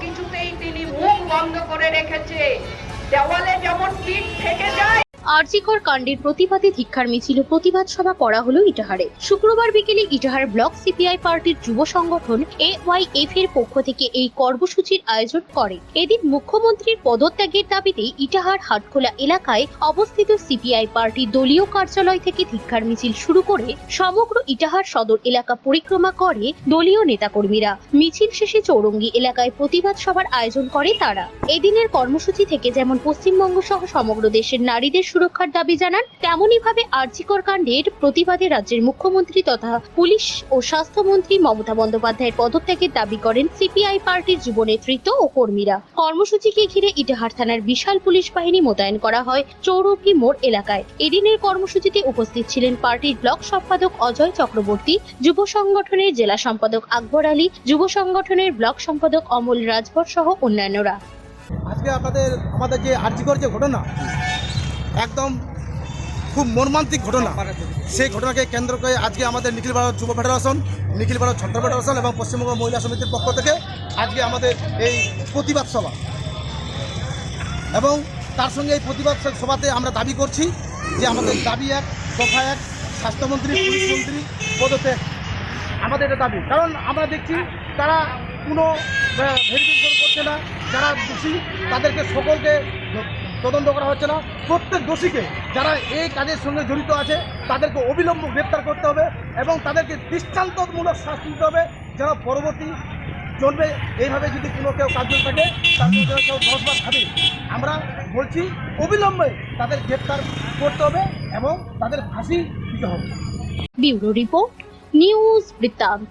কিছুতেই তিনি মুখ বন্ধ করে রেখেছে। দেওয়ালে যেমন পিঠ থেকে যায় আরজিকর কাণ্ডের প্রতিবাদে ধিক্ষার মিছিল প্রতিবাদ সভা করা হলো ইটাহারে। শুক্রবার বিকেলে ইটাহার ব্লক সিপিআই পার্টির যুব সংগঠন এওয়াইএফ এর পক্ষ থেকে এই কর্মসূচির আয়োজন করে। এদিন মুখ্যমন্ত্রীর পদত্যাগের দাবিতে ইটাহার হাটখোলা এলাকায় অবস্থিত সিপিআই পার্টির দলীয় কার্যালয় থেকে ধিক্ষার মিছিল শুরু করে সমগ্র ইটাহার সদর এলাকা পরিক্রমা করে দলীয় নেতাকর্মীরা। মিছিল শেষে চৌরঙ্গি এলাকায় প্রতিবাদ সভার আয়োজন করে তারা। এদিনের কর্মসূচি থেকে যেমন পশ্চিমবঙ্গ সহ সমগ্র দেশের নারীদের সুরক্ষার দাবি জানান তেমনই ভাবে আর্জিকর কাণ্ডের প্রতিবাদে রাজ্যের মুখ্যমন্ত্রী তথা পুলিশ ও স্বাস্থ্যমন্ত্রী মমতা বন্দ্যোপাধ্যায়ের পদত্যাগের দাবি করেন সিপিআই পার্টির যুব নেতৃত্ব ও কর্মীরা। কর্মসূচিকে ঘিরে ইটাহার থানার বিশাল পুলিশ বাহিনী মোতায়েন করা হয় চৌরভি মোড় এলাকায়। এদিনের কর্মসূচিতে উপস্থিত ছিলেন পার্টির ব্লক সম্পাদক অজয় চক্রবর্তী, যুব সংগঠনের জেলা সম্পাদক আকবর আলী, যুব সংগঠনের ব্লক সম্পাদক অমল রাজভর সহ অন্যান্যরা। আজকে আপনাদের আমাদের যে আর্যিকর যে ঘটনা একদম খুব মর্মান্তিক ঘটনা। সেই ঘটনাকে কেন্দ্র করে আজকে আমাদের নিখিল ভারত যুব ফেডারেশন, নিখিল ভারত ছাত্র ফেডারেশন এবং পশ্চিমবঙ্গ মহিলা সমিতির পক্ষ থেকে আজকে আমাদের এই প্রতিবাদ সভা। এবং তার সঙ্গে এই প্রতিবাদ সভাতে আমরা দাবি করছি যে আমাদের দাবি এক দফা এক, স্বাস্থ্যমন্ত্রী, পুলিশ মন্ত্রী পদত্যাগ। আমাদের এটা দাবি। কারণ আমরা দেখছি তারা কোনো ভেরিফিকেশন করছে না। যারা দোষী, তাদেরকে সকলকে তদন্ত করা হচ্ছে না। প্রত্যেক দোষীকে যারা এই কাজের সঙ্গে জড়িত আছে, তাদেরকে অবিলম্ব গ্রেপ্তার করতে হবে এবং তাদেরকে দৃষ্টান্তমূলক শাস্তি দিতে হবে। যারা পরবর্তী চলবে, এইভাবে যদি কোনো কেউ কার্যকর থাকে মধ্যে কেউ দশবার খাবে। আমরা বলছি, অবিলম্বে তাদের গ্রেপ্তার করতে হবে এবং তাদের ফাঁসি দিতে হবে। ব্যুরো রিপোর্ট, নিউজ বৃত্তান্ত।